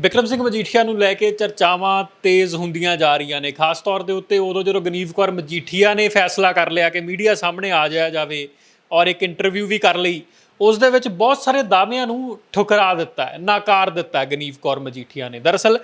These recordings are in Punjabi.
ਵਿਕਰਮ ਸਿੰਘ ਮਜੀਠੀਆ ਨੂੰ ਲੈ ਕੇ ਚਰਚਾਵਾਂ ਤੇਜ਼ ਹੁੰਦੀਆਂ ਜਾ ਰਹੀਆਂ ਨੇ। ਖਾਸ ਤੌਰ ਦੇ ਉੱਤੇ ਉਦੋਂ ਜਦੋਂ ਗਨੀਵ ਕੌਰ ਮਜੀਠੀਆ ਨੇ ਫੈਸਲਾ ਕਰ ਲਿਆ ਕਿ ਮੀਡੀਆ ਸਾਹਮਣੇ ਆ ਜਾਇਆ ਜਾਵੇ ਔਰ ਇੱਕ ਇੰਟਰਵਿਊ ਵੀ ਕਰ ਲਈ, ਉਸ ਦੇ ਵਿੱਚ ਬਹੁਤ ਸਾਰੇ ਦਾਅਵਿਆਂ ਨੂੰ ਠੁਕਰਾ ਦਿੱਤਾ ਹੈ, ਨਾਕਾਰ ਦਿੱਤਾ ਹੈ ਗਨੀਵ ਕੌਰ ਮਜੀਠੀਆ ਨੇ। ਦਰਅਸਲ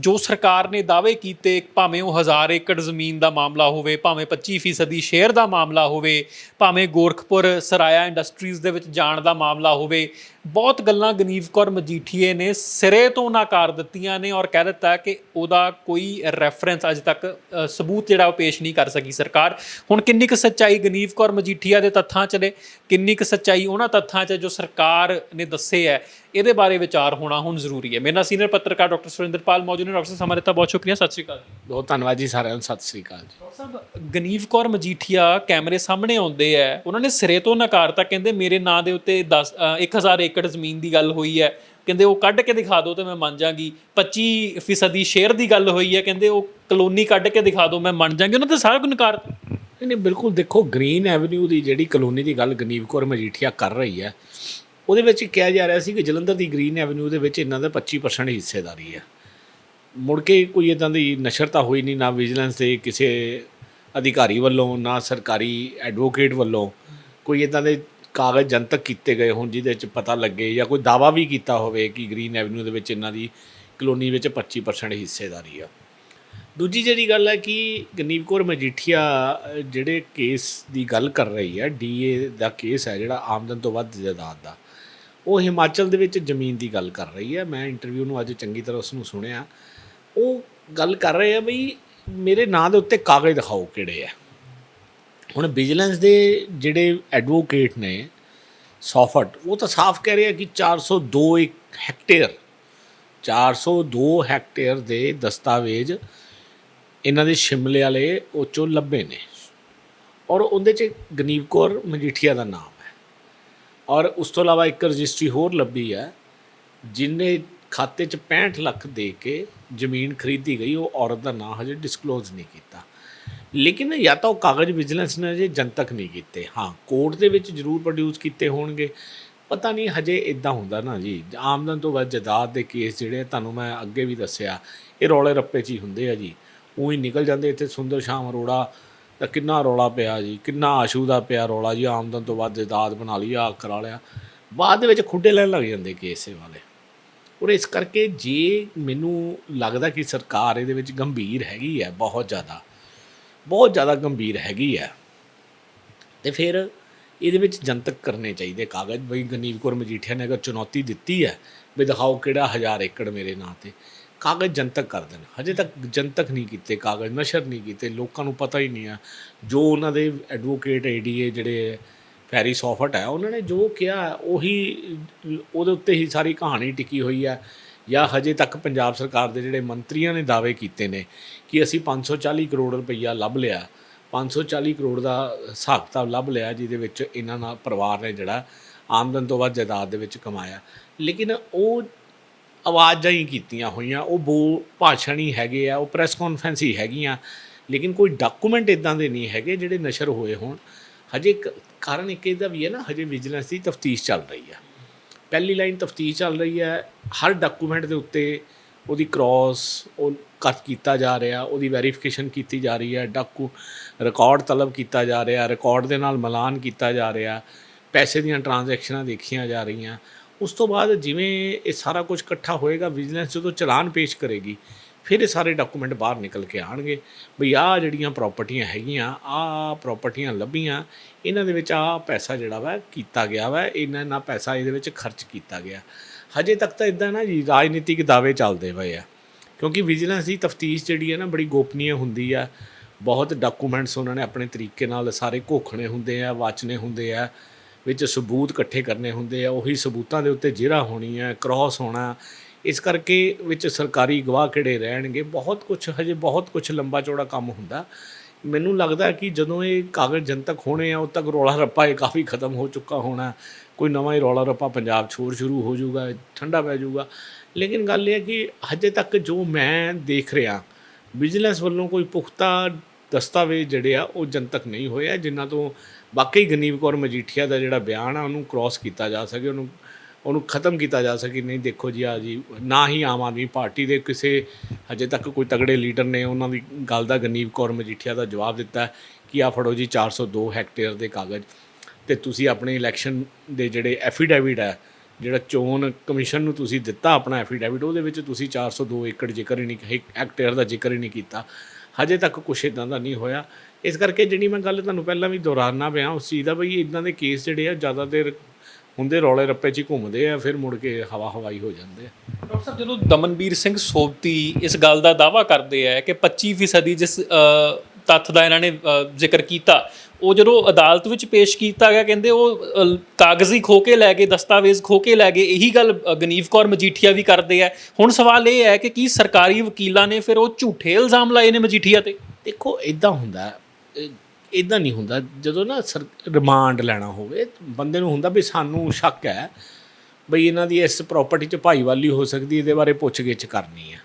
ਜੋ ਸਰਕਾਰ ਨੇ ਦਾਅਵੇ ਕੀਤੇ ਭਾਵੇਂ ਉਹ ਹਜ਼ਾਰ ਏਕੜ ਜ਼ਮੀਨ ਦਾ ਮਾਮਲਾ ਹੋਵੇ, ਭਾਵੇਂ 25 ਫੀਸਦੀ ਸ਼ੇਅਰ ਦਾ ਮਾਮਲਾ ਹੋਵੇ, ਭਾਵੇਂ ਗੋਰਖਪੁਰ ਸਰਾਇਆ ਇੰਡਸਟਰੀਜ਼ ਦੇ ਵਿੱਚ ਜਾਣ ਦਾ ਮਾਮਲਾ ਹੋਵੇ ਬਹੁਤ ਗੱਲਾਂ ਗਨੀਵ ਕੌਰ ਮਜੀਠੀਏ ਨੇ ਸਿਰੇ ਤੋਂ ਨਾਕਾਰ ਦਿੱਤੀਆਂ ਨੇ ਔਰ ਕਹਿ ਦਿੱਤਾ ਕਿ ਉਹਦਾ ਕੋਈ ਰੈਫਰੈਂਸ ਅਜੇ ਤੱਕ ਸਬੂਤ ਜਿਹੜਾ ਉਹ ਪੇਸ਼ ਨਹੀਂ ਕਰ ਸਕੀ ਸਰਕਾਰ। ਹੁਣ ਕਿੰਨੀ ਕੁ ਸੱਚਾਈ ਗਨੀਵ ਕੌਰ ਮਜੀਠੀਆ ਦੇ ਤੱਥਾਂ 'ਚ ਨੇ, ਕਿੰਨੀ ਕੁ ਸੱਚਾਈ ਉਹਨਾਂ ਤੱਥਾਂ 'ਚ ਜੋ ਸਰਕਾਰ ਨੇ ਦੱਸੇ ਹੈ। ਇਹਦੇ ਬਾਰੇ ਵਿਚਾਰ ਹੋਣਾ ਹੁਣ ਜ਼ਰੂਰੀ ਹੈ। ਮੇਰੇ ਨਾਲ ਸੀਨੀਅਰ ਪੱਤਰਕਾਰ ਡਾਕਟਰ ਸੁਰਿੰਦਰਪਾਲ ਮੌਜੂਦ ਨੇ। ਡਾਕਟਰ ਸਾਹਿਬ ਸਮਾਂ ਦਿੱਤਾ ਬਹੁਤ ਸ਼ੁਕਰੀਆ। ਸਤਿ ਸ਼੍ਰੀ ਅਕਾਲ ਬਹੁਤ ਧੰਨਵਾਦ ਜੀ ਸਾਰਿਆਂ ਨੂੰ ਸਤਿ ਸ੍ਰੀ ਅਕਾਲ ਜੀ। ਡਾਕਟਰ ਸਾਹਿਬ ਗਨੀਵ ਕੌਰ ਮਜੀਠੀਆ ਕੈਮਰੇ ਸਾਹਮਣੇ ਆਉਂਦੇ ਆ। ਉਹਨਾਂ ਨੇ ਸਿਰੇ ਤੋਂ ਨਕਾਰਤਾ ਕਹਿੰਦੇ ਮੇਰੇ ਨਾਂ ਦੇ ਉੱਤੇ 10 ਅ, 1000 ਏਕੜ ਜ਼ਮੀਨ ਦੀ ਗੱਲ ਹੋਈ ਹੈ। ਕਹਿੰਦੇ ਉਹ ਕੱਢ ਕੇ ਦਿਖਾ ਦਿਓ ਤੇ ਮੈਂ ਮੰਨ ਜਾਗੀ। 25 ਫੀਸਦੀ ਸ਼ੇਅਰ ਦੀ ਗੱਲ ਹੋਈ ਹੈ। ਕਹਿੰਦੇ ਉਹ ਕਲੋਨੀ ਕੱਢ ਕੇ ਦਿਖਾ ਦਿਓ ਮੈਂ ਮੰਨ ਜਾਗੀ। ਉਹਨਾਂ ਤੇ ਸਾਰਾ ਕੁਝ ਨਕਾਰਤਾ ਨਹੀਂ ਨਹੀਂ ਬਿਲਕੁਲ ਦੇਖੋ ਗ੍ਰੀਨ ਐਵਨਿਊ ਦੀ ਜਿਹੜੀ ਕਲੋਨੀ ਦੀ ਗੱਲ ਗਨੀਵ ਕੌਰ ਮਜੀਠੀਆ ਕਰ ਰਹੀ ਹੈ ਉਹਦੇ ਵਿੱਚ ਕਿਹਾ ਜਾ ਰਿਹਾ ਸੀ ਕਿ ਜਲੰਧਰ ਦੀ ਗ੍ਰੀਨ ਐਵਨਿਊ ਦੇ ਵਿੱਚ ਇਹਨਾਂ ਦਾ 25% ਹਿੱਸੇਦਾਰੀ ਹੈ। ਮੁੜ ਕੇ ਕੋਈ ਇਦਾਂ ਦੀ ਨਸ਼ਰ ਤਾਂ ਹੋਈ ਨਹੀਂ, ਨਾ ਵਿਜੀਲੈਂਸ ਦੇ ਕਿਸੇ ਅਧਿਕਾਰੀ ਵੱਲੋਂ, ਨਾ ਸਰਕਾਰੀ ਐਡਵੋਕੇਟ ਵੱਲੋਂ ਕੋਈ ਇਦਾਂ ਦੇ ਕਾਗਜ਼ ਜਨਤਕ ਕੀਤੇ ਗਏ ਹੋਣ ਜਿਹਦੇ ਵਿੱਚ ਪਤਾ ਲੱਗੇ ਜਾਂ ਕੋਈ ਦਾਵਾ ਵੀ ਕੀਤਾ ਹੋਵੇ ਕਿ ਗ੍ਰੀਨ ਐਵਨਿਊ ਦੇ ਵਿੱਚ ਇਹਨਾਂ ਦੀ ਕਲੋਨੀ ਵਿੱਚ 25% ਹਿੱਸੇਦਾਰੀ ਆ। ਦੂਜੀ ਜਿਹੜੀ ਗੱਲ ਹੈ ਕਿ ਗਨੀਵ ਕੌਰ ਮਜੀਠੀਆ ਜਿਹੜੇ ਕੇਸ ਦੀ ਗੱਲ ਕਰ ਰਹੀ ਹੈ ਡੀਏ ਦਾ ਕੇਸ ਹੈ ਜਿਹੜਾ ਆਮਦਨ ਤੋਂ ਵੱਧ ਜਾਇਦਾਦ ਦਾ। ਉਹ ਹਿਮਾਚਲ ਦੇ ਵਿੱਚ ਜ਼ਮੀਨ ਦੀ ਗੱਲ ਕਰ ਰਹੀ ਹੈ। ਮੈਂ ਇੰਟਰਵਿਊ ਨੂੰ ਅੱਜ ਚੰਗੀ ਤਰ੍ਹਾਂ ਉਸ ਨੂੰ ਸੁਣਿਆ। ਉਹ ਗੱਲ ਕਰ ਰਹੇ ਆ ਬਈ, ਮੇਰੇ ਨਾਂ ਦੇ ਉੱਤੇ ਕਾਗਜ਼ ਦਿਖਾਓ ਕਿਹੜੇ ਆ। ਹੁਣ ਵਿਜੀਲੈਂਸ ਦੇ ਜਿਹੜੇ ਐਡਵੋਕੇਟ ਨੇ, ਸੌਫਟ, ਉਹ ਤਾਂ ਸਾਫ਼ ਕਹਿ ਰਹੇ ਆ ਕਿ 402 ਇੱਕ ਹੈਕਟੇਅਰ 402 ਹੈਕਟੇਅਰ ਦੇ ਦਸਤਾਵੇਜ਼ ਇਹਨਾਂ ਦੇ ਸ਼ਿਮਲੇ ਵਾਲੇ ਉਹ 'ਚੋਂ ਲੱਭੇ ਨੇ। ਔਰ ਉਹਦੇ 'ਚ ਗਨੀਵ ਕੌਰ ਮਜੀਠੀਆ ਦਾ ਨਾਮ। ਔਰ ਉਸ ਤੋਂ ਇਲਾਵਾ ਇੱਕ ਰਜਿਸਟਰੀ ਹੋਰ ਲੱਭੀ ਹੈ, ਜਿਨੇ ਖਾਤੇ 'ਚ 65 ਲੱਖ ਦੇ ਕੇ ਜ਼ਮੀਨ ਖਰੀਦੀ ਗਈ, ਉਹ ਔਰਤ ਦਾ ਨਾਂ ਹਜੇ ਡਿਸਕਲੋਜ਼ ਨਹੀਂ ਕੀਤਾ। ਲੇਕਿਨ ਜਾਂ ਤਾਂ ਉਹ ਕਾਗਜ਼ ਵਿਜੀਲੈਂਸ ਨੇ ਜੇ ਜਨਤਕ ਨਹੀਂ ਕੀਤੇ। ਹਾਂ, ਕੋਰਟ ਦੇ ਵਿੱਚ ਜ਼ਰੂਰ ਪ੍ਰੋਡਿਊਸ ਕੀਤੇ ਹੋਣਗੇ। ਪਤਾ ਨਹੀਂ ਹਜੇ ਇਦਾਂ ਹੁੰਦਾ ਨਾ ਜੀ। ਆਮਦਨ ਤੋਂ ਵੱਧ ਜਾਇਦਾਦ ਦੇ ਕੇਸ ਜਿਹੜੇ ਤੁਹਾਨੂੰ ਮੈਂ ਅੱਗੇ ਵੀ ਦੱਸਿਆ, ਇਹ ਰੌਲੇ ਰੱਪੇ 'ਚ ਹੀ ਹੁੰਦੇ ਆ ਜੀ। ਉਹੀ ਨਿਕਲ ਜਾਂਦੇ ਇੱਥੇ ਸੁੰਦਰ ਸ਼ਾਮ ਅਰੋੜਾ ਤਾਂ ਕਿੰਨਾ ਰੌਲਾ ਪਿਆ ਜੀ, ਕਿੰਨਾ ਆਸ਼ੂ ਦਾ ਪਿਆ ਰੌਲਾ ਜੀ, ਆਮਦਨ ਤੋਂ ਵੱਧ ਜਾਇਦਾਦ ਬਣਾ ਲਈ ਆ ਕਰਾ ਲਿਆ। ਬਾਅਦ ਦੇ ਵਿੱਚ ਖੁੱਡੇ ਲੈਣ ਲੱਗ ਜਾਂਦੇ ਕੇਸੇ ਵਾਲੇ। ਔਰ ਇਸ ਕਰਕੇ ਜੇ ਮੈਨੂੰ ਲੱਗਦਾ ਕਿ ਸਰਕਾਰ ਇਹਦੇ ਵਿੱਚ ਗੰਭੀਰ ਹੈਗੀ ਹੈ, ਬਹੁਤ ਜ਼ਿਆਦਾ ਬਹੁਤ ਜ਼ਿਆਦਾ ਗੰਭੀਰ ਹੈਗੀ ਹੈ, ਤੇ ਫਿਰ ਇਹਦੇ ਵਿੱਚ ਜਨਤਕ ਕਰਨੇ ਚਾਹੀਦੇ ਕਾਗਜ਼। ਬਈ ਗਨੀਵ ਕੌਰ ਮਜੀਠੀਆ ਨੇ ਅਗਰ ਚੁਣੌਤੀ ਦਿੱਤੀ ਹੈ, ਵੀ ਦਿਖਾਓ ਕਿਹੜਾ ਹਜ਼ਾਰ ਏਕੜ ਮੇਰੇ ਨਾਂ ਤੇ। ਕਾਗਜ਼ ਜਨਤਕ ਕਰ ਦੇਣ। ਹਜੇ ਤੱਕ ਜਨਤਕ ਨਹੀਂ ਕੀਤੇ, ਕਾਗਜ਼ ਨਸ਼ਰ ਨਹੀਂ ਕੀਤੇ, ਲੋਕਾਂ ਨੂੰ ਪਤਾ ਹੀ ਨਹੀਂ ਆ। ਜੋ ਉਹਨਾਂ ਦੇ ਐਡਵੋਕੇਟ ਏਡੀਏ ਜਿਹੜੇ ਫੈਰੀ ਸੌਫਟ ਹੈ, ਉਹਨਾਂ ਨੇ ਜੋ ਕਿਹਾ, ਉਹੀ ਉਹਦੇ ਉੱਤੇ ਹੀ ਸਾਰੀ ਕਹਾਣੀ ਟਿਕੀ ਹੋਈ ਹੈ ਜਾਂ ਹਜੇ ਤੱਕ ਪੰਜਾਬ ਸਰਕਾਰ ਦੇ ਜਿਹੜੇ ਮੰਤਰੀਆਂ ਨੇ ਦਾਅਵੇ ਕੀਤੇ ਨੇ ਕਿ ਅਸੀਂ 540 ਕਰੋੜ ਰੁਪਈਆ ਲੱਭ ਲਿਆ 540 ਕਰੋੜ ਦਾ ਹਿਸਾਬ ਕਿਤਾਬ ਲੱਭ ਲਿਆ, ਜਿਹਦੇ ਵਿੱਚ ਇਹਨਾਂ ਨਾਲ ਪਰਿਵਾਰ ਨੇ ਜਿਹੜਾ ਆਮਦਨ ਤੋਂ ਵੱਧ ਜਾਇਦਾਦ ਦੇ ਵਿੱਚ ਕਮਾਇਆ। ਲੇਕਿਨ ਉਹ ਆਵਾਜ਼ਾਂ ਹੀ ਕੀਤੀਆਂ ਹੋਈਆਂ, ਉਹ ਬੋ ਭਾਸ਼ਣ ਹੀ ਹੈਗੇ ਆ, ਉਹ ਪ੍ਰੈਸ ਕਾਨਫਰੰਸ ਹੀ ਹੈਗੀਆਂ, ਲੇਕਿਨ ਕੋਈ ਡਾਕੂਮੈਂਟ ਇਦਾਂ ਦੇ ਨਹੀਂ ਹੈਗੇ ਜਿਹੜੇ ਨਸ਼ਰ ਹੋਏ ਹੋਣ। ਹਜੇ ਕ- ਕਾਰਨ ਇੱਕ ਇਹਦਾ ਵੀ ਹੈ ਨਾ, ਹਜੇ ਵਿਜੀਲੈਂਸ ਦੀ ਤਫਤੀਸ਼ ਚੱਲ ਰਹੀ ਹੈ ਪਹਿਲੀ ਲਾਈਨ ਤਫਤੀਸ਼ ਚੱਲ ਰਹੀ ਹੈ ਹਰ ਡਾਕੂਮੈਂਟ ਦੇ ਉੱਤੇ ਉਹਦੀ ਕ੍ਰਾਸ ਉਹ ਕੱਟ ਕੀਤਾ ਜਾ ਰਿਹਾ, ਉਹਦੀ ਵੈਰੀਫਿਕੇਸ਼ਨ ਕੀਤੀ ਜਾ ਰਹੀ ਹੈ ਡਾਕੂ ਰਿਕਾਰਡ ਤਲਬ ਕੀਤਾ ਜਾ ਰਿਹਾ ਰਿਕਾਰਡ ਦੇ ਨਾਲ ਮਿਲਾਨ ਕੀਤਾ ਜਾ ਰਿਹਾ, ਪੈਸੇ ਦੀਆਂ ਟ੍ਰਾਂਜੈਕਸ਼ਨਾਂ ਦੇਖੀਆਂ ਜਾ ਰਹੀਆਂ ਉਸ ਤੋਂ ਬਾਅਦ ਜਿਵੇਂ ਇਹ ਸਾਰਾ ਕੁਝ ਇਕੱਠਾ ਹੋਏਗਾ ਵਿਜੀਲੈਂਸ ਜਦੋਂ ਚਲਾਨ ਪੇਸ਼ ਕਰੇਗੀ, ਫਿਰ ਇਹ ਸਾਰੇ ਡਾਕੂਮੈਂਟ ਬਾਹਰ ਨਿਕਲ ਕੇ ਆਣਗੇ ਵੀ ਆਹ ਜਿਹੜੀਆਂ ਪ੍ਰਾਪਰਟੀਆਂ ਹੈਗੀਆਂ, ਆਹ ਪ੍ਰਾਪਰਟੀਆਂ ਲੱਭੀਆਂ, ਇਹਨਾਂ ਦੇ ਵਿੱਚ ਆਹ ਪੈਸਾ ਜਿਹੜਾ ਵਾ ਕੀਤਾ ਗਿਆ ਵਾ, ਇਹਨਾਂ ਨਾ ਪੈਸਾ ਇਹਦੇ ਵਿੱਚ ਖਰਚ ਕੀਤਾ ਗਿਆ। ਹਜੇ ਤੱਕ ਤਾਂ ਇਦਾਂ ਨਾ ਜੀ, ਰਾਜਨੀਤਿਕ ਦਾਅਵੇ ਚੱਲਦੇ ਪਏ ਆ। ਕਿਉਂਕਿ ਵਿਜੀਲੈਂਸ ਦੀ ਤਫਤੀਸ਼ ਜਿਹੜੀ ਹੈ ਨਾ, ਬੜੀ ਗੋਪਨੀय ਹੁੰਦੀ ਆ। ਬਹੁਤ ਡਾਕੂਮੈਂਟਸ ਉਹਨਾਂ ਨੇ ਆਪਣੇ ਤਰੀਕੇ ਨਾਲ ਸਾਰੇ ਘੋਖਣੇ ਹੁੰਦੇ ਆ, ਵਾਚਨੇ ਹੁੰਦੇ ਆ। ਵਿੱਚ ਸਬੂਤ ਇਕੱਠੇ ਕਰਨੇ ਹੁੰਦੇ ਆ, ਉਹੀ ਸਬੂਤਾਂ ਦੇ ਉੱਤੇ ਜਿਹੜਾ ਹੋਣੀ ਹੈ ਕ੍ਰਾਸ ਹੋਣਾ। ਇਸ ਕਰਕੇ ਵਿੱਚ ਸਰਕਾਰੀ ਗਵਾਹ ਕਿਹੜੇ ਰਹਿਣਗੇ? ਬਹੁਤ ਕੁਝ ਹਜੇ ਬਹੁਤ ਕੁਝ ਲੰਬਾ ਚੌੜਾ ਕੰਮ ਹੁੰਦਾ। ਮੈਨੂੰ ਲੱਗਦਾ ਕਿ ਜਦੋਂ ਇਹ ਕਾਗਜ਼ ਜਨਤਕ ਹੋਣੇ ਆ, ਉਦ ਤੱਕ ਰੌਲਾ ਰੱਪਾ ਇਹ ਕਾਫੀ ਖਤਮ ਹੋ ਚੁੱਕਾ ਹੋਣਾ। ਕੋਈ ਨਵਾਂ ਹੀ ਰੌਲਾ ਰੱਪਾ ਪੰਜਾਬ 'ਚ ਹੋਰ ਸ਼ੁਰੂ ਹੋ ਜਾਊਗਾ, ਠੰਡਾ ਪੈ ਜਾਊਗਾ। ਲੇਕਿਨ ਗੱਲ ਇਹ ਹੈ ਕਿ ਹਜੇ ਤੱਕ ਜੋ ਮੈਂ ਦੇਖ ਰਿਹਾ, ਵਿਜੀਲੈਂਸ ਵੱਲੋਂ ਕੋਈ ਪੁਖਤਾ ਦਸਤਾਵੇਜ਼ ਜਿਹੜੇ ਆ ਉਹ ਜਨਤਕ ਨਹੀਂ ਹੋਏ ਆ, ਜਿਨ੍ਹਾਂ ਤੋਂ ਵਾਕਈ ਗਨੀਵ ਕੌਰ ਮਜੀਠੀਆ ਦਾ ਜਿਹੜਾ ਬਿਆਨ ਆ, ਉਹਨੂੰ ਕ੍ਰਾਸ ਕੀਤਾ ਜਾ ਸਕੇ, ਉਹਨੂੰ ਉਹਨੂੰ ਖਤਮ ਕੀਤਾ ਜਾ ਸਕੇ, ਨਹੀਂ ਦੇਖੋ ਜੀ ਆ ਜੀ, ਨਾ ਹੀ ਆਮ ਆਦਮੀ ਪਾਰਟੀ ਦੇ ਕਿਸੇ ਹਜੇ ਤੱਕ ਕੋਈ ਤਗੜੇ ਲੀਡਰ ਨੇ ਉਹਨਾਂ ਦੀ ਗੱਲ ਦਾ ਗਨੀਵ ਕੌਰ ਮਜੀਠੀਆ ਦਾ ਜਵਾਬ ਦਿੱਤਾ ਕਿ ਆ ਫੜੋ ਜੀ 402 ਹੈਕਟੇਅਰ ਦੇ ਕਾਗਜ਼ ਤੇ ਤੁਸੀਂ ਆਪਣੇ ਇਲੈਕਸ਼ਨ ਦੇ ਜਿਹੜੇ ਐਫੀਡੈਵਿਟ ਆ, ਜਿਹੜਾ ਚੋਣ ਕਮਿਸ਼ਨ ਨੂੰ ਤੁਸੀਂ ਦਿੱਤਾ ਆਪਣਾ ਐਫੀਡੈਵਿਟ, ਉਹਦੇ ਵਿੱਚ ਤੁਸੀਂ 402 ਏਕੜ ਜ਼ਿਕਰ ਹੀ ਨਹੀਂ ਹੈਕਟੇਅਰ ਦਾ ਜ਼ਿਕਰ ਹੀ ਨਹੀਂ ਕੀਤਾ। ਹਜੇ ਤੱਕ ਕੁਛ ਇਦਾਂ ਦਾ ਨਹੀਂ ਹੋਇਆ। ਇਸ ਕਰਕੇ ਜਿਹੜੀ ਮੈਂ ਗੱਲ ਤੁਹਾਨੂੰ ਪਹਿਲਾਂ ਵੀ ਦੁਹਰਾਉਣਾ ਪਿਆ ਉਸ ਚੀਜ਼ ਦਾ ਬਈ ਇਦਾਂ ਦੇ ਕੇਸ ਜਿਹੜੇ ਆ ਜ਼ਿਆਦਾ ਦੇਰ ਹੁੰਦੇ ਰੌਲੇ ਰੱਪੇ 'ਚ ਹੀ ਘੁੰਮਦੇ ਆ, ਫਿਰ ਮੁੜ ਕੇ ਹਵਾ ਹਵਾਈ ਹੋ ਜਾਂਦੇ ਆ। ਡਾਕਟਰ ਸਾਹਿਬ, ਜਦੋਂ ਦਮਨਵੀਰ ਸਿੰਘ ਸੋਭਤੀ ਇਸ ਗੱਲ ਦਾ ਦਾਵਾ ਕਰਦੇ ਆ ਕਿ 25% ਜਿਸ ਤੱਥ ਦਾ ਇਹਨਾਂ ਨੇ ਜ਼ਿਕਰ ਕੀਤਾ ਉਹ ਜਦੋਂ ਅਦਾਲਤ ਵਿੱਚ ਪੇਸ਼ ਕੀਤਾ ਗਿਆ ਕਹਿੰਦੇ ਉਹ ਅ, ਕਾਗਜ਼ੀ ਖੋ ਕੇ ਲੈ ਗਏ ਦਸਤਾਵੇਜ਼ ਖੋ ਕੇ ਲੈ ਗਏ ਇਹੀ ਗੱਲ ਅ, ਗਨੀਵ ਕੌਰ ਮਜੀਠੀਆ ਵੀ ਕਰਦੇ ਆ। ਹੁਣ ਸਵਾਲ ਇਹ ਹੈ ਕਿ ਕੀ ਸਰਕਾਰੀ ਵਕੀਲਾਂ ਨੇ ਫਿਰ ਉਹ ਝੂਠੇ ਇਲਜ਼ਾਮ ਲਾਏ ਨੇ ਮਜੀਠੀਆ ਤੇ? ਦੇਖੋ ਇਦਾਂ ਹੁੰਦਾ ਇਦਾਂ ਨਹੀਂ ਹੁੰਦਾ। ਜਦੋਂ ਨਾ ਸਰ ਰਿਮਾਂਡ ਲੈਣਾ ਹੋਵੇ ਬੰਦੇ ਨੂੰ ਹੁੰਦਾ ਵੀ ਸਾਨੂੰ ਸ਼ੱਕ ਹੈ ਬਈ ਇਹਨਾਂ ਦੀ ਇਸ ਪ੍ਰਾਪਰਟੀ 'ਚ ਭਾਈਵਾਲੀ ਹੋ ਸਕਦੀ ਇਹਦੇ ਬਾਰੇ ਪੁੱਛਗਿੱਛ ਕਰਨੀ ਹੈ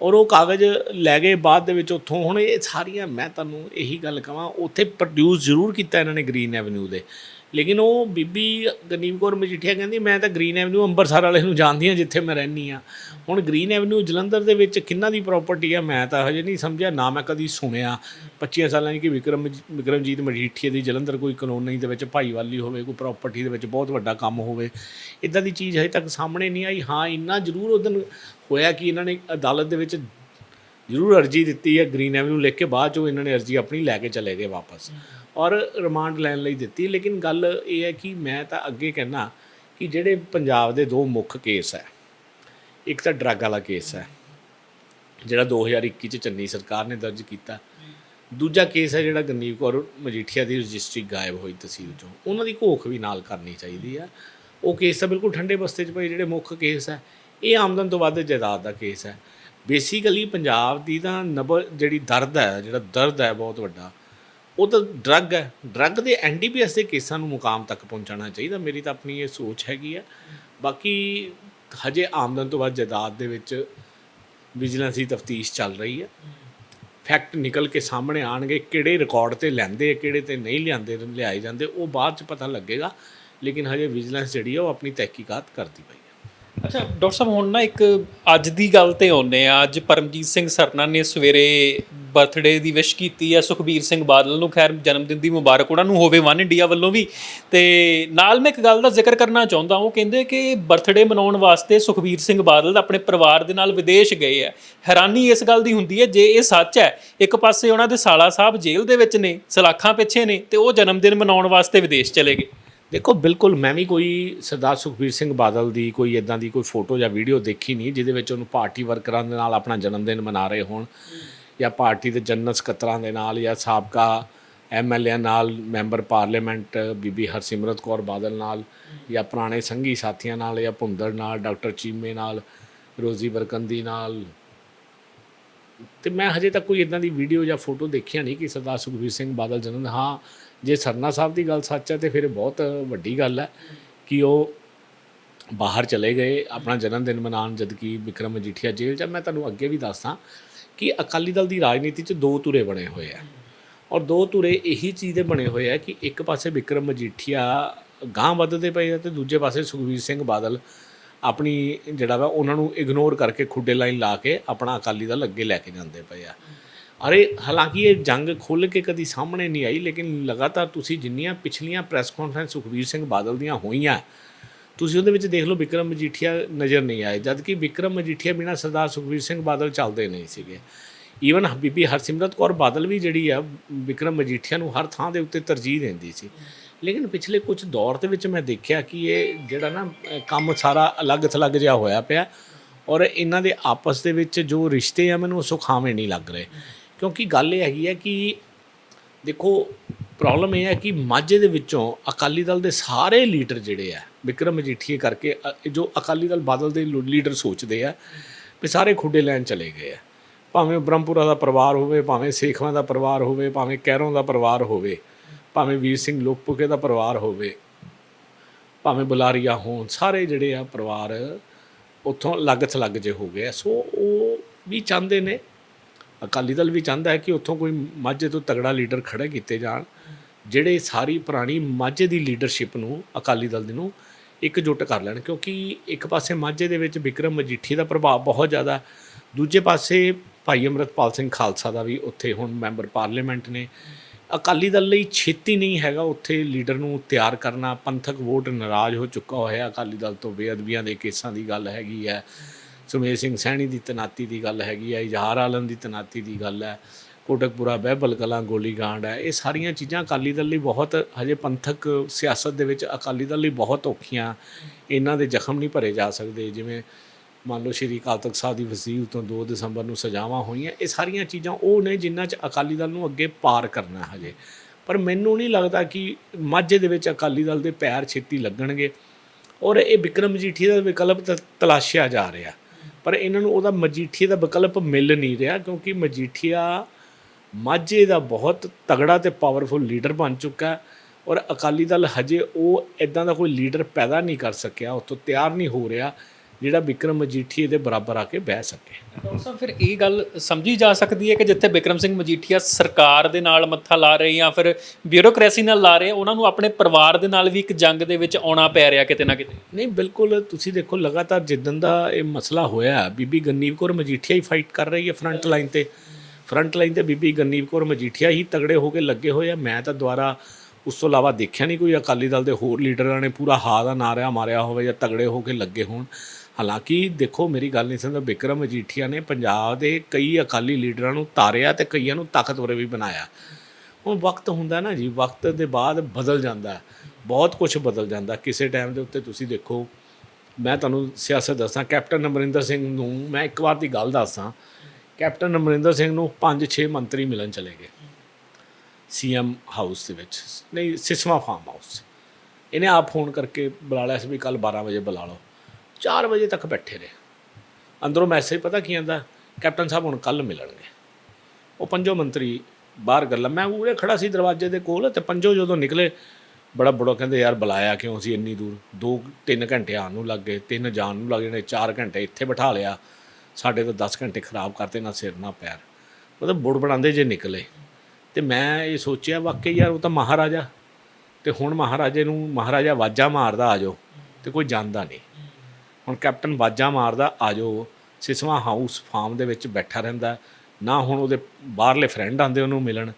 ਔਰ ਉਹ ਕਾਗਜ਼ ਲੈ ਗਏ ਬਾਅਦ ਦੇ ਵਿੱਚ ਉੱਥੋਂ। ਹੁਣ ਇਹ ਸਾਰੀਆਂ ਮੈਂ ਤੁਹਾਨੂੰ ਇਹੀ ਗੱਲ ਕਹਾਂ ਉੱਥੇ ਪ੍ਰੋਡਿਊਸ ਜ਼ਰੂਰ ਕੀਤਾ ਇਹਨਾਂ ਨੇ ਗ੍ਰੀਨ ਐਵਨਿਊ ਦੇ। ਲੇਕਿਨ ਉਹ ਬੀਬੀ ਗਨੀਮ ਕੌਰ ਮਜੀਠੀਆ ਕਹਿੰਦੀ, ਮੈਂ ਤਾਂ ਗ੍ਰੀਨ ਐਵਨਿਊ ਅੰਮ੍ਰਿਤਸਰ ਵਾਲੇ ਨੂੰ ਜਾਣਦੀ ਹਾਂ ਜਿੱਥੇ ਮੈਂ ਰਹਿੰਦੀ ਆ ਹੁਣ ਗ੍ਰੀਨ ਐਵਨਿਊ ਜਲੰਧਰ ਦੇ ਵਿੱਚ ਕਿੰਨਾ ਦੀ ਪ੍ਰਾਪਰਟੀ ਆ, ਮੈਂ ਤਾਂ ਹਜੇ ਨਹੀਂ ਸਮਝਿਆ, ਨਾ ਮੈਂ ਕਦੀ ਸੁਣਿਆ। 25 ਸਾਲਾਂ ਦੀ ਕਿ ਵਿਕਰਮ ਵਿਕਰਮਜੀਤ ਮਜੀਠੀਆ ਦੀ ਜਲੰਧਰ ਕੋਈ ਕਲੋਨੀ ਦੇ ਵਿੱਚ ਭਾਈਵਾਲੀ ਹੋਵੇ, ਕੋਈ ਪ੍ਰਾਪਰਟੀ ਦੇ ਵਿੱਚ ਬਹੁਤ ਵੱਡਾ ਕੰਮ ਹੋਵੇ। ਇਦਾਂ ਦੀ ਚੀਜ਼ ਹਜੇ ਤੱਕ ਸਾਹਮਣੇ ਨਹੀਂ ਆਈ। ਹਾਂ, ਇੰਨਾ ਜ਼ਰੂਰ ਉਦੋਂ ਹੋਇਆ ਕਿ ਇਹਨਾਂ ਨੇ ਅਦਾਲਤ ਦੇ ਵਿੱਚ ਜ਼ਰੂਰ ਅਰਜੀ ਦਿੱਤੀ ਹੈ ਗ੍ਰੀਨ ਐਵਨਿਊ ਲਿਖ ਕੇ, ਬਾਅਦ ਚੋਂ ਇਹਨਾਂ ਨੇ ਅਰਜੀ ਆਪਣੀ ਲੈ ਕੇ ਚਲੇ ਗਏ ਵਾਪਸ। ਔਰ ਰਿਮਾਂਡ ਲੈਣ ਲਈ ਦਿੱਤੀ। ਲੇਕਿਨ ਗੱਲ ਇਹ ਹੈ ਕਿ ਮੈਂ ਤਾਂ ਅੱਗੇ ਕਹਿਣਾ ਕਿ ਜਿਹੜੇ ਪੰਜਾਬ ਦੇ ਦੋ ਮੁੱਖ ਕੇਸ ਹੈ, ਇੱਕ ਤਾਂ ਡਰੱਗ ਵਾਲਾ ਕੇਸ ਹੈ, ਜਿਹੜਾ 2021 ਚ ਚੰਨੀ ਸਰਕਾਰ ਨੇ ਦਰਜ ਕੀਤਾ। ਦੂਜਾ ਕੇਸ ਹੈ ਜਿਹੜਾ ਗੰਨੀਵ ਕੌਰ ਮਜੀਠੀਆ ਦੀ ਰਜਿਸਟਰੀ ਗਾਇਬ ਹੋਈ ਤਹਿਸੀਲ ਚੋਂ। ਉਹਨਾਂ ਦੀ ਘੋਖ ਵੀ ਨਾਲ ਕਰਨੀ ਚਾਹੀਦੀ ਆ। ਉਹ ਕੇਸ ਤਾਂ ਬਿਲਕੁਲ ਠੰਡੇ ਬਸਤੇ 'ਚ ਪਏ ਜਿਹੜੇ ਮੁੱਖ ਕੇਸ ਹੈ। ਇਹ ਆਮਦਨ ਤੋਂ ਵੱਧ ਜਾਇਦਾਦ ਦਾ ਕੇਸ ਹੈ। ਬੇਸਿਕਲੀ ਪੰਜਾਬ ਦੀ ਤਾਂ ਨਬ ਜਿਹੜੀ ਦਰਦ ਹੈ, ਜਿਹੜਾ ਦਰਦ ਹੈ ਬਹੁਤ ਵੱਡਾ ਉਹ ਤਾਂ ਡਰੱਗ ਹੈ। ਡਰੱਗ ਦੇ ਐਨਡੀਪੀਐਸ ਦੇ ਕੇਸਾਂ ਨੂੰ ਮੁਕਾਮ ਤੱਕ ਪਹੁੰਚਾਉਣਾ ਚਾਹੀਦਾ। ਮੇਰੀ ਤਾਂ ਆਪਣੀ ਇਹ ਸੋਚ ਹੈਗੀ ਹੈ ਬਾਕੀ ਹਜੇ ਆਮਦਨ ਤੋਂ ਬਾਅਦ ਜਾਇਦਾਦ ਦੇ ਵਿੱਚ ਵਿਜੀਲੈਂਸ ਦੀ ਤਫਤੀਸ਼ ਚੱਲ ਰਹੀ ਹੈ ਫੈਕਟ ਨਿਕਲ ਕੇ ਸਾਹਮਣੇ ਆਣਗੇ ਕਿਹੜੇ ਰਿਕਾਰਡ ਤੇ ਲੈਂਦੇ ਆ, ਕਿਹੜੇ ਤੇ ਨਹੀਂ ਲਿਆਂਦੇ, ਲਿਆਏ ਜਾਂਦੇ, ਉਹ ਬਾਅਦ ਚ ਪਤਾ ਲੱਗੇਗਾ। ਲੇਕਿਨ ਹਜੇ ਵਿਜੀਲੈਂਸ ਜਿਹੜੀ ਆ, ਉਹ ਆਪਣੀ ਤਹਿਕੀਕਾਤ ਕਰਦੀ ਪਈ ਹੈ ਅੱਛਾ, ਡਾਕਟਰ ਸਾਹਿਬ, ਹੁਣ ਨਾ ਇੱਕ ਅੱਜ ਦੀ ਗੱਲ ਤੇ ਆਉਂਦੇ ਆ। ਅੱਜ ਪਰਮਜੀਤ ਸਿੰਘ ਸਰਨਾ ਨੇ ਸਵੇਰੇ ਬਰਥਡੇ ਦੀ ਵਿਸ਼ ਕੀਤੀ ਹੈ ਸੁਖਬੀਰ ਸਿੰਘ ਬਾਦਲ ਨੂੰ, ਖੈਰ ਜਨਮ ਦਿਨ ਦੀ ਮੁਬਾਰਕ ਉਹਨਾਂ ਨੂੰ ਹੋਵੇ ਵਨ ਇੰਡੀਆ ਵੱਲੋਂ ਵੀ। ਤੇ ਨਾਲ ਮੈਂ ਇੱਕ ਗੱਲ ਦਾ ਜ਼ਿਕਰ ਕਰਨਾ ਚਾਹੁੰਦਾ ਹਾਂ ਉਹ ਕਹਿੰਦੇ ਕਿ ਬਰਥਡੇ ਮਨਾਉਣ ਵਾਸਤੇ ਸੁਖਬੀਰ ਸਿੰਘ ਬਾਦਲ ਆਪਣੇ ਪਰਿਵਾਰ ਦੇ ਨਾਲ ਵਿਦੇਸ਼ ਗਏ ਆ ਹੈਰਾਨੀ ਇਸ ਗੱਲ ਦੀ ਹੁੰਦੀ ਹੈ, ਜੇ ਇਹ ਸੱਚ ਹੈ, ਇੱਕ ਪਾਸੇ ਉਹਨਾਂ ਦੇ ਸਾਲਾ ਸਾਹਿਬ ਜੇਲ੍ਹ ਦੇ ਵਿੱਚ ਨੇ, ਸਲਾਖਾਂ ਪਿੱਛੇ ਨੇ, ਤੇ ਉਹ ਜਨਮ ਦਿਨ ਮਨਾਉਣ ਵਾਸਤੇ ਵਿਦੇਸ਼ ਚਲੇ ਗਏ। ਦੇਖੋ, ਬਿਲਕੁਲ ਮੈਂ ਵੀ ਕੋਈ ਸਰਦਾਰ ਸੁਖਬੀਰ ਸਿੰਘ ਬਾਦਲ ਦੀ ਕੋਈ ਇਦਾਂ ਦੀ ਕੋਈ ਫੋਟੋ ਜਾਂ ਵੀਡੀਓ ਦੇਖੀ ਨਹੀਂ, ਜਿਹਦੇ ਵਿੱਚ ਉਹਨੂੰ ਪਾਰਟੀ ਵਰਕਰਾਂ ਦੇ ਨਾਲ ਆਪਣਾ ਜਨਮ ਦਿਨ ਮਨਾ ਰਹੇ ਹੋਣ। ਜਾਂ ਪਾਰਟੀ ਦੇ ਜਨਰਲ ਸਕੱਤਰਾਂ ਦੇ ਨਾਲ ਜਾਂ ਸਾਬਕਾ ਐਮਐਲਏ ਨਾਲ, ਮੈਂਬਰ ਪਾਰਲੀਮੈਂਟ, ਬੀਬੀ ਹਰਸਿਮਰਤ ਕੌਰ ਬਾਦਲ ਨਾਲ ਜਾਂ ਪੁਰਾਣੇ ਸੰਗੀ ਸਾਥੀਆਂ ਨਾਲ ਜਾਂ ਭੁੰਦਰ ਨਾਲ, ਡਾਕਟਰ ਚੀਮੇ ਨਾਲ, ਰੋਜ਼ੀ ਬਰਕੰਦੀ ਨਾਲ। ਤੇ ਮੈਂ ਹਜੇ ਤੱਕ ਕੋਈ ਇਦਾਂ ਦੀ ਵੀਡੀਓ ਜਾਂ ਫੋਟੋ ਦੇਖਿਆ ਨਹੀਂ ਕਿ ਸਰਦਾਰ ਸੁਖਬੀਰ ਸਿੰਘ ਬਾਦਲ ਜਨਮ ਹਾਂ, ਜੇ ਸਰਨਾ ਸਾਹਿਬ ਦੀ ਗੱਲ ਸੱਚ ਹੈ ਤੇ ਫਿਰ ਬਹੁਤ ਵੱਡੀ ਗੱਲ ਹੈ ਕਿ ਉਹ ਬਾਹਰ ਚਲੇ ਗਏ, ਆਪਣਾ ਜਨਮ ਦਿਨ ਮਨਾਉਣ ਜਦਕਿ ਵਿਕਰਮ ਮਜੀਠੀਆ ਜੇਲ੍ਹ 'ਚ ਮੈਂ ਤੁਹਾਨੂੰ ਅੱਗੇ ਵੀ ਦੱਸਾਂ ਕਿ ਅਕਾਲੀ ਦਲ ਦੀ ਰਾਜਨੀਤੀ 'ਚ ਦੋ ਧੁਰੇ ਬਣੇ ਹੋਏ ਆ। ਔਰ ਦੋ ਧੁਰੇ ਇਹੀ ਚੀਜ਼ ਦੇ ਬਣੇ ਹੋਏ ਆ ਕਿ ਇੱਕ ਪਾਸੇ ਵਿਕਰਮ ਮਜੀਠੀਆ ਗਾਂਹ ਵੱਧਦੇ ਪਏ ਆ ਤੇ ਦੂਜੇ ਪਾਸੇ ਸੁਖਬੀਰ ਸਿੰਘ ਬਾਦਲ ਆਪਣੀ ਜਿਹੜਾ ਵਾ ਉਹਨਾਂ ਨੂੰ ਇਗਨੋਰ ਕਰਕੇ ਖੁੱਡੇ ਲਾਈਨ ਲਾ ਕੇ ਆਪਣਾ ਅਕਾਲੀ ਦਲ ਅੱਗੇ ਲੈ ਕੇ ਜਾਂਦੇ ਪਏ ਆ। ਅਰੇ ਹਾਲਾਂਕਿ ਇਹ ਜੰਗ ਖੁੱਲ ਕੇ ਕਦੀ ਸਾਹਮਣੇ ਨਹੀਂ ਆਈ, ਲੇਕਿਨ ਲਗਾਤਾਰ ਤੁਸੀਂ ਜਿੰਨੀਆਂ ਪਿਛਲੀਆਂ ਪ੍ਰੈਸ ਕਾਨਫਰੰਸ ਸੁਖਬੀਰ ਸਿੰਘ ਬਾਦਲ ਦੀਆਂ ਹੋਈਆਂ ਤੁਸੀਂ ਉਹਦੇ ਵਿੱਚ ਦੇਖ ਲਓ ਵਿਕਰਮ ਮਜੀਠੀਆ ਨਜ਼ਰ ਨਹੀਂ ਆਏ ਜਦ ਕਿ ਵਿਕਰਮ ਮਜੀਠੀਆ ਬਿਨਾਂ ਸਰਦਾਰ ਸੁਖਬੀਰ ਸਿੰਘ ਬਾਦਲ ਚੱਲਦੇ ਨਹੀਂ ਸੀਗੇ। ਈਵਨ ਬੀਬੀ ਹਰਸਿਮਰਤ ਕੌਰ ਬਾਦਲ ਵੀ ਜਿਹੜੀ ਆ, ਵਿਕਰਮ ਮਜੀਠੀਆ ਨੂੰ ਹਰ ਥਾਂ ਦੇ ਉੱਤੇ ਤਰਜੀਹ ਦਿੰਦੀ ਸੀ। ਲੇਕਿਨ ਪਿਛਲੇ ਕੁਝ ਦੌਰ ਦੇ ਵਿੱਚ ਮੈਂ ਦੇਖਿਆ ਕਿ ਇਹ ਜਿਹੜਾ ਨਾ ਕੰਮ ਸਾਰਾ ਅਲੱਗ ਥਲੱਗ ਜਿਹਾ ਹੋਇਆ ਪਿਆ ਔਰ ਇਹਨਾਂ ਦੇ ਆਪਸ ਦੇ ਵਿੱਚ ਜੋ ਰਿਸ਼ਤੇ ਆ, ਮੈਨੂੰ ਸੁਖਾਵੇਂ ਨਹੀਂ ਲੱਗ ਰਹੇ। ਕਿਉਂਕਿ ਗੱਲ ਇਹ ਹੈਗੀ ਹੈ ਕਿ ਦੇਖੋ ਪ੍ਰੋਬਲਮ ਇਹ ਹੈ ਕਿ ਮਾਝੇ ਦੇ ਵਿੱਚੋਂ ਅਕਾਲੀ ਦਲ ਦੇ ਸਾਰੇ ਲੀਡਰ ਜਿਹੜੇ ਆ ਵਿਕਰਮ ਮਜੀਠੀਏ ਕਰਕੇ, ਅ- ਜੋ ਅਕਾਲੀ ਦਲ ਬਾਦਲ ਦੇ ਲੋ- ਲੀਡਰ ਸੋਚਦੇ ਆ ਵੀ ਸਾਰੇ ਖੁੱਡੇ ਲੈਣ ਚਲੇ ਗਏ ਆ ਭਾਵੇਂ ਬ੍ਰਹਮਪੁਰਾ ਦਾ ਪਰਿਵਾਰ ਹੋਵੇ, ਭਾਵੇਂ ਸੇਖਵਾਂ ਦਾ ਪਰਿਵਾਰ ਹੋਵੇ, ਭਾਵੇਂ ਕੈਰੋਂ ਦਾ ਪਰਿਵਾਰ ਹੋਵੇ, ਭਾਵੇਂ ਵੀਰ ਸਿੰਘ ਲੋਕਪੁਕੇ ਦਾ ਪਰਿਵਾਰ ਹੋਵੇ, ਭਾਵੇਂ ਬੁਲਾਰੀਆ ਹੋਣ, ਸਾਰੇ ਜਿਹੜੇ ਆ ਪਰਿਵਾਰ ਉੱਥੋਂ ਅਲੱਗ ਥਲੱਗ ਜੇ ਹੋ ਗਏ ਆ। ਸੋ ਉਹ ਵੀ ਚਾਹੁੰਦੇ ਨੇ, ਅਕਾਲੀ ਦਲ ਵੀ ਚਾਹੁੰਦਾ ਹੈ ਕਿ ਉੱਥੋਂ ਕੋਈ ਮਾਝੇ ਤੋਂ ਤਗੜਾ ਲੀਡਰ ਖੜੇ ਕੀਤੇ ਜਾਣ, ਜਿਹੜੇ ਸਾਰੀ ਪੁਰਾਣੀ ਮਾਝੇ ਦੀ ਲੀਡਰਸ਼ਿਪ ਨੂੰ, ਅਕਾਲੀ ਦਲ ਦੇ ਨੂੰ ਇਕਜੁੱਟ ਕਰ ਲੈਣ, ਕਿਉਂਕਿ ਇੱਕ ਪਾਸੇ ਮਾਝੇ ਦੇ ਵਿੱਚ ਵਿਕਰਮ ਮਜੀਠੀ ਦਾ ਪ੍ਰਭਾਵ ਬਹੁਤ ਜ਼ਿਆਦਾ, ਦੂਜੇ ਪਾਸੇ ਭਾਈ ਅਮਰਤਪਾਲ ਸਿੰਘ ਖਾਲਸਾ ਦਾ ਵੀ ਉੱਥੇ ਹੁਣ ਮੈਂਬਰ ਪਾਰਲੀਮੈਂਟ ਨੇ। ਅਕਾਲੀ ਦਲ ਲਈ ਛੇਤੀ ਨਹੀਂ ਹੈਗਾ ਉੱਥੇ ਲੀਡਰ ਨੂੰ ਤਿਆਰ ਕਰਨਾ, ਪੰਥਕ ਵੋਟ ਨਾਰਾਜ਼ ਹੋ ਚੁੱਕਾ ਹੋਇਆ ਅਕਾਲੀ ਦਲ ਤੋਂ ਬੇਅਦਬੀਆਂ ਦੇ ਕੇਸਾਂ ਦੀ ਗੱਲ ਹੈਗੀ ਹੈ, ਸੁਮੇਰ ਸਿੰਘ ਸੈਣੀ ਦੀ ਤਨਾਤੀ ਦੀ ਗੱਲ ਹੈਗੀ ਹੈ, ਇਜ਼ਹਾਰ ਆਲਮ ਦੀ ਤਨਾਤੀ ਦੀ ਗੱਲ ਹੈ। ਕੋਟਕਪੁਰਾ ਬਹਿਬਲ ਕਲਾਂ ਗੋਲੀकांड ਹੈ, ਇਹ ਸਾਰੀਆਂ ਚੀਜ਼ਾਂ ਅਕਾਲੀ ਦਲ ਲਈ ਬਹੁਤ ਹਜੇ ਪੰਥਕ ਸਿਆਸਤ ਦੇ ਵਿੱਚ ਅਕਾਲੀ ਦਲ ਲਈ ਬਹੁਤ ਔਖੀਆਂ, ਇਹਨਾਂ ਦੇ ਜ਼ਖਮ ਨਹੀਂ ਭਰੇ ਜਾ ਸਕਦੇ, ਜਿਵੇਂ ਮੰਨ ਲਓ ਸ਼੍ਰੀ ਅਕਾਲ ਤਖਤ ਸਾਹਿਬ ਦੀ ਵਸੀਲ ਤੋਂ 2 ਦਸੰਬਰ ਨੂੰ ਸਜ਼ਾਵਾਂ ਹੋਈਆਂ, ਇਹ ਸਾਰੀਆਂ ਚੀਜ਼ਾਂ ਉਹ ਨੇ ਜਿਨ੍ਹਾਂ 'ਚ ਅਕਾਲੀ ਦਲ ਨੂੰ ਅੱਗੇ ਪਾਰ ਕਰਨਾ ਹਜੇ। ਪਰ ਮੈਨੂੰ ਨਹੀਂ ਲੱਗਦਾ ਕਿ ਮਾਝੇ ਦੇ ਵਿੱਚ ਅਕਾਲੀ ਦਲ ਦੇ ਪੈਰ ਛੇਤੀ ਲੱਗਣਗੇ ਔਰ ਇਹ ਵਿਕਰਮ ਮਜੀਠੀ ਦਾ ਵਿਕਲਪ ਤ- ਤਲਾਸ਼ਿਆ ਜਾ ਰਿਹਾ। ਪਰ ਇਹਨਾਂ ਨੂੰ ਉਹਦਾ ਮਜੀਠੀ ਦਾ ਵਿਕਲਪ ਮਿਲ ਨਹੀਂ ਰਿਹਾ ਕਿਉਂਕਿ ਮਜੀਠੀਆ ਮਾਝੇ ਦਾ ਬਹੁਤ ਤਗੜਾ ਤੇ ਪਾਵਰਫੁਲ ਲੀਡਰ ਬਣ ਚੁੱਕਾ ਹੈ ਔਰ ਅਕਾਲੀ ਦਲ ਹਜੇ ਉਹ ਇਦਾਂ ਦਾ ਕੋਈ ਲੀਡਰ ਪੈਦਾ ਨਹੀਂ ਕਰ ਸਕਿਆ ਉਹ ਤੋਂ ਤਿਆਰ ਨਹੀਂ ਹੋ ਰਿਹਾ ਜਿਹੜਾ ਵਿਕਰਮ ਮਜੀਠੀਏ ਦੇ ਬਰਾਬਰ ਆ ਕੇ ਬਹਿ ਸਕੇ। ਡਾਕਟਰ ਸਾਹਿਬ ਫਿਰ ਇਹ ਗੱਲ ਸਮਝੀ ਜਾ ਸਕਦੀ ਹੈ ਕਿ ਜਿੱਥੇ ਬਿਕਰਮ ਸਿੰਘ ਮਜੀਠੀਆ ਸਰਕਾਰ ਦੇ ਨਾਲ ਮੱਥਾ ਲਾ ਰਹੇ ਜਾਂ ਫਿਰ ਬਿਊਰੋਕ੍ਰੇਸੀ ਨਾਲ ਲਾ ਰਹੇ ਉਹਨਾਂ ਨੂੰ ਆਪਣੇ ਪਰਿਵਾਰ ਦੇ ਨਾਲ ਵੀ ਇੱਕ ਜੰਗ ਦੇ ਵਿੱਚ ਆਉਣਾ ਪੈ ਰਿਹਾ ਕਿਤੇ ਨਾ ਕਿਤੇ? ਨਹੀਂ ਬਿਲਕੁਲ ਤੁਸੀਂ ਦੇਖੋ ਲਗਾਤਾਰ ਜਿੱਦਣ ਦਾ ਇਹ ਮਸਲਾ ਹੋਇਆ ਬੀਬੀ ਗੰਨੀਵ ਕੌਰ ਮਜੀਠੀਆ ਹੀ ਫਾਈਟ ਕਰ ਰਹੀ ਹੈ ਫਰੰਟ ਲਾਈਨ ਤੇ। ਫਰੰਟ ਲਾਈਨ ਤੇ ਬੀਬੀ ਗੰਨੀਵ ਕੌਰ ਮਜੀਠੀਆ ਹੀ ਤਗੜੇ ਹੋ ਕੇ ਲੱਗੇ ਹੋਏ ਆ। ਮੈਂ ਤਾਂ ਦੁਆਰਾ ਉਸ ਤੋਂ ਇਲਾਵਾ ਦੇਖਿਆ ਨਹੀਂ ਕੋਈ ਅਕਾਲੀ ਦਲ ਦੇ ਹੋਰ ਲੀਡਰਾਂ ਨੇ ਪੂਰਾ ਹਾ ਦਾ ਨਾਰਿਆ ਮਾਰਿਆ ਹੋਵੇ ਜਾਂ ਤਗੜੇ ਹੋ ਕੇ ਲੱਗੇ ਹੋਣ। ਹਾਲਾਂਕਿ ਦੇਖੋ, ਮੇਰੀ ਗੱਲ ਨਹੀਂ ਸਮਝਦਾ ਬਿਕਰਮ ਮਜੀਠੀਆ ਨੇ ਪੰਜਾਬ ਦੇ ਕਈ ਅਕਾਲੀ ਲੀਡਰਾਂ ਨੂੰ ਤਾਰਿਆ ਤੇ ਕਈਆਂ ਨੂੰ ਤਾਕਤਵਰ ਵੀ ਬਣਾਇਆ। ਹੁਣ ਵਕਤ ਹੁੰਦਾ ਨਾ ਜੀ, ਵਕਤ ਦੇ ਬਾਅਦ ਬਦਲ ਜਾਂਦਾ ਬਹੁਤ ਕੁਝ ਬਦਲ ਜਾਂਦਾ ਕਿਸੇ ਟਾਈਮ ਦੇ ਉੱਤੇ ਤੁਸੀਂ ਦੇਖੋ, ਮੈਂ ਤੁਹਾਨੂੰ ਸਿਆਸਤ ਦੱਸਾਂ, ਕੈਪਟਨ ਅਮਰਿੰਦਰ ਸਿੰਘ ਨੂੰ ਮੈਂ ਇੱਕ ਵਾਰ ਦੀ ਗੱਲ ਦੱਸਾਂ ਕੈਪਟਨ ਅਮਰਿੰਦਰ ਸਿੰਘ ਨੂੰ 5-6 ਮੰਤਰੀ ਮਿਲਣ ਚਲੇ ਗਏ। ਸੀਐਮ ਹਾਊਸ ਦੇ ਵਿੱਚ। ਨਹੀਂ ਸਿਸਮਾ ਫਾਰਮ ਹਾਊਸ। ਇਹਨੇ ਆਪ ਫੋਨ ਕਰਕੇ ਬੁਲਾ ਲਿਆ ਸੀ ਵੀ ਕੱਲ 12 ਵਜੇ ਬੁਲਾ ਲਓ। 4 ਵਜੇ ਤੱਕ ਬੈਠੇ ਰਹੇ। ਅੰਦਰੋਂ ਮੈਸੇਜ ਪਤਾ ਕੀ ਆਂਦਾ? ਕੈਪਟਨ ਸਾਹਿਬ ਹੁਣ ਕੱਲ ਮਿਲਣਗੇ। ਉਹ ਪੰਜੋ ਮੰਤਰੀ ਬਾਹਰ ਗੱਲਾਂ। ਮੈਂ ਉਰੇ ਖੜਾ ਸੀ ਦਰਵਾਜ਼ੇ ਦੇ ਕੋਲ ਤੇ ਪੰਜੋ ਜਦੋਂ ਨਿਕਲੇ, ਬੜਾ ਬੜਾ ਕਹਿੰਦੇ, ਯਾਰ ਬੁਲਾਇਆ ਕਿਉਂ ਸੀ ਇੰਨੀ ਦੂਰ? 2 3 ਘੰਟੇ ਆਉਣ ਨੂੰ ਲੱਗ ਗਏ 3 ਜਾਣ ਨੂੰ ਲੱਗ ਜਾਣੇ 4 ਘੰਟੇ ਇੱਥੇ ਬਿਠਾ ਲਿਆ। ਸਾਡੇ ਤਾਂ 10 ਘੰਟੇ ਖਰਾਬ ਕਰਤੇ, ਨਾ ਸਿਰ, ਨਾ ਪੈਰ। ਮਤਲਬ ਬੁੜ ਬਣਾਉਂਦੇ ਜੇ ਨਿਕਲੇ। ਤੇ ਮੈਂ ਇਹ ਸੋਚਿਆ, ਵਾਕਈ ਯਾਰ, ਉਹ ਤਾਂ ਮਹਾਰਾਜਾ। ਤੇ ਹੁਣ ਮਹਾਰਾਜੇ ਨੂੰ, ਮਹਾਰਾਜਾ ਵਾਜਾ ਮਾਰਦਾ, ਆ ਜਾਓ। ਤੇ ਕੋਈ ਜਾਂਦਾ ਨਹੀਂ। ਹੁਣ ਕੈਪਟਨ ਬਾਜਾ ਮਾਰਦਾ ਆਜੋ ਸਿਸਵਾ ਹਾਊਸ ਫਾਰਮ ਦੇ ਵਿੱਚ ਬੈਠਾ ਰਹਿੰਦਾ। ਨਾ ਹੁਣ ਉਹਦੇ ਬਾਹਰਲੇ ਫਰੈਂਡ ਆਂਦੇ ਉਹਨੂੰ ਮਿਲਣ,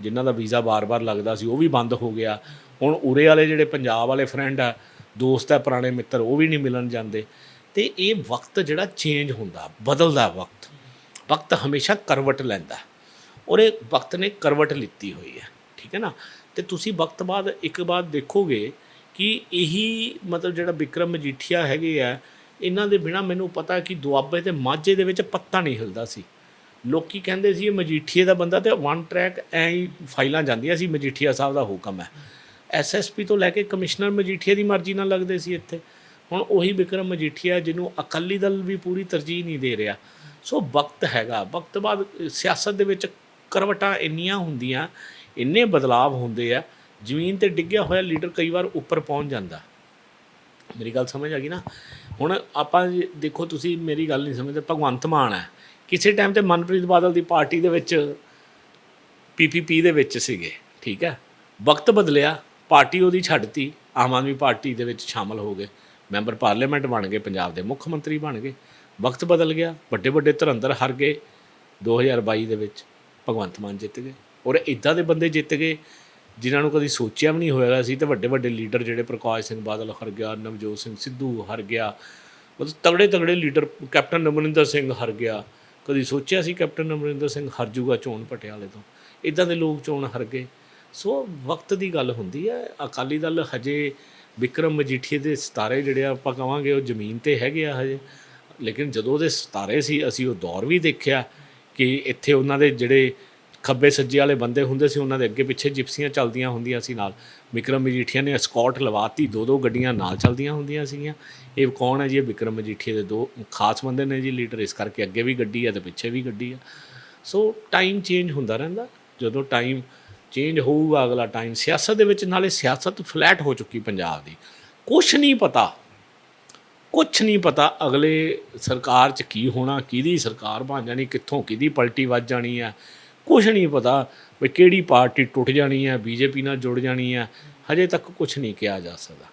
ਜਿਨ੍ਹਾਂ ਦਾ ਵੀਜ਼ਾ ਬਾਰ-ਬਾਰ ਲੱਗਦਾ ਸੀ, ਉਹ ਵੀ ਬੰਦ ਹੋ ਗਿਆ। ਹੁਣ ਉਰੇ ਵਾਲੇ ਜਿਹੜੇ ਪੰਜਾਬ ਵਾਲੇ ਫਰੈਂਡ ਆ, ਦੋਸਤ ਆ, ਪੁਰਾਣੇ ਮਿੱਤਰ, ਉਹ ਵੀ ਨਹੀਂ ਮਿਲਣ ਜਾਂਦੇ। ਤੇ ਇਹ ਵਕਤ ਜਿਹੜਾ ਚੇਂਜ ਹੁੰਦਾ, ਬਦਲਦਾ ਵਕਤ ਵਕਤ ਹਮੇਸ਼ਾ ਕਰਵਟ ਲੈਂਦਾ ਔਰ ਇਹ ਵਕਤ ਨੇ ਕਰਵਟ ਲਿੱਤੀ ਹੋਈ ਹੈ, ਠੀਕ ਹੈ ਨਾ? ਤੇ ਤੁਸੀਂ ਵਕਤ ਬਾਅਦ ਇੱਕ ਬਾਅਦ ਦੇਖੋਗੇ ਕਿ ਇਹੀ ਮਤਲਬ ਜਿਹੜਾ ਵਿਕਰਮ ਮਜੀਠੀਆ ਹੈਗੇ ਆ, ਇਹਨਾਂ ਦੇ ਬਿਨਾ ਮੈਨੂੰ ਪਤਾ ਕਿ ਦੁਆਬੇ ਤੇ ਮਾਝੇ ਦੇ ਵਿੱਚ ਪੱਤਾ ਨਹੀਂ ਹਿਲਦਾ ਸੀ। ਲੋਕੀ ਕਹਿੰਦੇ ਸੀ ਇਹ ਮਜੀਠੀਏ ਦਾ ਬੰਦਾ ਤੇ ਵਨ ਟਰੈਕ ਐਂ ਹੀ ਫਾਈਲਾਂ ਜਾਂਦੀਆਂ ਸੀ, ਮਜੀਠੀਆ ਸਾਹਿਬ ਦਾ ਹੁਕਮ ਹੈ। ਐਸਐਸਪੀ ਤੋਂ ਲੈ ਕੇ ਕਮਿਸ਼ਨਰ ਮਜੀਠੀਆ ਦੀ ਮਰਜ਼ੀ ਨਾਲ ਲੱਗਦੇ ਸੀ ਇੱਥੇ। ਹੁਣ ਉਹੀ ਵਿਕਰਮ ਮਜੀਠੀਆ ਜਿਹਨੂੰ ਅਕਾਲੀ ਦਲ ਵੀ ਪੂਰੀ ਤਰਜੀਹ ਨਹੀਂ ਦੇ ਰਿਹਾ। ਸੋ ਵਕਤ ਹੈਗਾ। ਵਕਤ ਬਾਅਦ ਸਿਆਸਤ ਦੇ ਵਿੱਚ ਕਰਵਟਾਂ ਇੰਨੀਆਂ ਹੁੰਦੀਆਂ, ਇੰਨੇ ਬਦਲਾਵ ਹੁੰਦੇ ਆ, ਜ਼ਮੀਨ ਤੇ ਡਿੱਗਿਆ ਹੋਇਆ ਲੀਡਰ ਕਈ ਵਾਰ ਉੱਪਰ ਪਹੁੰਚ ਜਾਂਦਾ। ਮੇਰੀ ਗੱਲ ਸਮਝ ਆ ਗਈ ਨਾ? ਹੁਣ ਆਪਾਂ ਜੇ ਦੇਖੋ ਤੁਸੀਂ, ਮੇਰੀ ਗੱਲ ਨਹੀਂ ਸਮਝਦੇ, ਭਗਵੰਤ ਮਾਨ ਹੈ। ਕਿਸੇ ਟਾਈਮ ਤੇ ਮਨਪ੍ਰੀਤ ਬਾਦਲ ਦੀ ਪਾਰਟੀ ਦੇ ਵਿੱਚ ਪੀਪੀਪੀ ਦੇ ਵਿੱਚ ਸੀਗੇ, ਠੀਕ ਹੈ? ਵਕਤ ਬਦਲਿਆ, ਪਾਰਟੀ ਉਹਦੀ ਛੱਡਤੀ, ਆਮ ਆਦਮੀ ਪਾਰਟੀ ਦੇ ਵਿੱਚ ਸ਼ਾਮਲ ਹੋ ਗਏ। ਮੈਂਬਰ ਪਾਰਲੀਮੈਂਟ ਬਣ ਗਏ, ਪੰਜਾਬ ਦੇ ਮੁੱਖ ਮੰਤਰੀ ਬਣ ਗਏ। ਵਕਤ ਬਦਲ ਗਿਆ, ਵੱਡੇ ਵੱਡੇ ਧਰੰਦਰ ਹਰ ਗਏ। 2022 ਦੇ ਵਿੱਚ ਭਗਵੰਤ ਮਾਨ ਜਿੱਤ ਗਏ। ਔਰ ਇਦਾਂ ਦੇ ਬੰਦੇ ਜਿੱਤ ਗਏ, ਜਿਨ੍ਹਾਂ ਨੂੰ ਕਦੀ ਸੋਚਿਆ ਵੀ ਨਹੀਂ ਹੋਇਆ ਸੀ, ਤੇ ਵੱਡੇ ਵੱਡੇ ਲੀਡਰ ਜਿਹੜੇ ਪ੍ਰਕਾਸ਼ ਸਿੰਘ ਬਾਦਲ ਹਰ ਗਿਆ, ਨਵਜੋਤ ਸਿੰਘ ਸਿੱਧੂ ਹਰ ਗਿਆ, ਮਤਲਬ ਤਗੜੇ ਤਗੜੇ ਲੀਡਰ ਕੈਪਟਨ ਅਮਰਿੰਦਰ ਸਿੰਘ ਹਰ ਗਿਆ। ਕਦੀ ਸੋਚਿਆ ਸੀ ਕੈਪਟਨ ਅਮਰਿੰਦਰ ਸਿੰਘ ਹਰ ਜੂਗਾ ਚੋਣ ਪਟਿਆਲੇ ਤੋਂ। ਇਦਾਂ ਦੇ ਲੋਕ ਚੋਣ ਹਰ ਗਏ। ਸੋ ਵਕਤ ਦੀ ਗੱਲ ਹੁੰਦੀ ਹੈ, ਅਕਾਲੀ ਦਲ ਹਜੇ ਵਿਕਰਮ ਮਜੀਠੀਏ ਦੇ ਸਿਤਾਰੇ ਜਿਹੜੇ ਆ ਆਪਾਂ ਕਵਾਂਗੇ, ਉਹ ਜ਼ਮੀਨ ਤੇ ਹੈਗੇ ਆ ਹਜੇ। ਲੇਕਿਨ ਜਦੋਂ ਉਹਦੇ ਸਿਤਾਰੇ ਸੀ, ਅਸੀਂ ਉਹ ਦੌਰ ਵੀ ਦੇਖਿਆ ਕਿ ਇੱਥੇ ਉਹਨਾਂ ਦੇ ਜਿਹੜੇ ਖੱਬੇ ਸੱਜੇ ਵਾਲੇ ਬੰਦੇ ਹੁੰਦੇ ਸੀ, ਉਹਨਾਂ ਦੇ ਅੱਗੇ ਪਿੱਛੇ ਜਿਪਸੀਆਂ ਚੱਲਦੀਆਂ ਹੁੰਦੀਆਂ ਸੀ ਨਾਲ। ਵਿਕਰਮ ਮਜੀਠੀਆ ਨੇ ਸਕਾਟ ਲਵਾਤੀ ਦੋ ਦੋ ਗੱਡੀਆਂ ਨਾਲ ਚੱਲਦੀਆਂ ਹੁੰਦੀਆਂ ਸੀਗੀਆਂ। ਇਹ ਕੌਣ ਹੈ ਜੀ? ਇਹ ਵਿਕਰਮ ਮਜੀਠੀਆ ਦੇ ਦੋ ਖਾਸ ਬੰਦੇ ਨੇ ਜੀ, ਲੀਡਰ। ਇਸ ਕਰਕੇ ਅੱਗੇ ਵੀ ਗੱਡੀ ਆ ਤੇ ਪਿੱਛੇ ਵੀ ਗੱਡੀ ਆ। ਸੋ ਟਾਈਮ ਚੇਂਜ ਹੁੰਦਾ ਰਹਿੰਦਾ। ਜਦੋਂ ਟਾਈਮ ਚੇਂਜ ਹੋਊਗਾ ਅਗਲਾ ਟਾਈਮ ਸਿਆਸਤ ਦੇ ਵਿੱਚ ਨਾਲੇ ਸਿਆਸਤ ਫਲੈਟ ਹੋ ਚੁੱਕੀ ਪੰਜਾਬ ਦੀ। ਕੁਛ ਨਹੀਂ ਪਤਾ। ਕੁਛ ਨਹੀਂ ਪਤਾ ਅਗਲੇ ਸਰਕਾਰ 'ਚ ਕੀ ਹੋਣਾ, ਕਿਹਦੀ ਸਰਕਾਰ ਬਣ ਜਾਣੀ, ਕਿੱਥੋਂ ਕਿਹਦੀ ਪਲਟੀ ਵੱਜ ਜਾਣੀ ਆ। ਕੁਛ ਨਹੀਂ ਪਤਾ ਵੀ ਕਿਹੜੀ ਪਾਰਟੀ ਟੁੱਟ ਜਾਣੀ ਹੈ ਬੀਜੇਪੀ ਨਾਲ ਜੁੜ ਜਾਣੀ ਹੈ ਹਜੇ ਤੱਕ ਕੁਛ ਨਹੀਂ ਕਿਹਾ ਜਾ ਸਕਦਾ।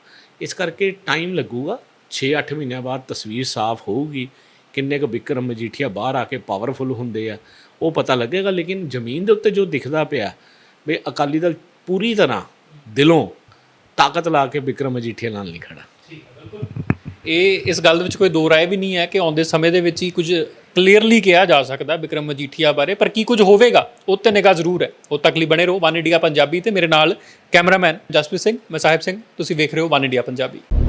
ਇਸ ਕਰਕੇ ਟਾਈਮ ਲੱਗੂਗਾ। 6-8 ਮਹੀਨਿਆਂ ਬਾਅਦ ਤਸਵੀਰ ਸਾਫ਼ ਹੋਊਗੀ। ਕਿੰਨੇ ਕੁ ਵਿਕਰਮ ਮਜੀਠੀਆ ਬਾਹਰ ਆ ਕੇ ਪਾਵਰਫੁਲ ਹੁੰਦੇ ਆ। ਉਹ ਪਤਾ ਲੱਗੇਗਾ, ਲੇਕਿਨ ਜ਼ਮੀਨ ਦੇ ਉੱਤੇ ਜੋ ਦਿਖਦਾ ਪਿਆ ਵੀ ਅਕਾਲੀ ਦਲ ਪੂਰੀ ਤਰ੍ਹਾਂ ਦਿਲੋਂ ਤਾਕਤ ਲਾ ਕੇ ਵਿਕਰਮ ਮਜੀਠੀਆ ਨਾਲ ਨਹੀਂ ਖੜਾ। ਇਹ ਇਸ ਗੱਲ ਦੇ ਵਿੱਚ ਕੋਈ ਦੋ ਰਾਏ ਵੀ ਨਹੀਂ ਹੈ ਕਿ ਆਉਂਦੇ ਸਮੇਂ ਦੇ ਵਿੱਚ ਹੀ ਕੁਝ ਕਲੀਅਰਲੀ ਕਿਹਾ ਜਾ ਸਕਦਾ ਵਿਕਰਮ ਮਜੀਠੀਆ ਬਾਰੇ, ਪਰ ਕੀ ਕੁਝ ਹੋਵੇਗਾ, ਉਹ ਤੇ ਨਿਗਾਹ ਜ਼ਰੂਰ ਹੈ। ਉਹ ਤੱਕ ਲਈ ਬਣੇ ਰਹੋ, ਵਨ ਇੰਡੀਆ ਪੰਜਾਬੀ ਤੇ ਮੇਰੇ ਨਾਲ ਕੈਮਰਾਮੈਨ ਜਸਪ੍ਰੀਤ ਸਿੰਘ, ਮੈਂ ਸਾਹਿਬ ਸਿੰਘ, ਤੁਸੀਂ ਵੇਖ ਰਹੇ ਹੋ ਵਨ ਇੰਡੀਆ ਪੰਜਾਬੀ।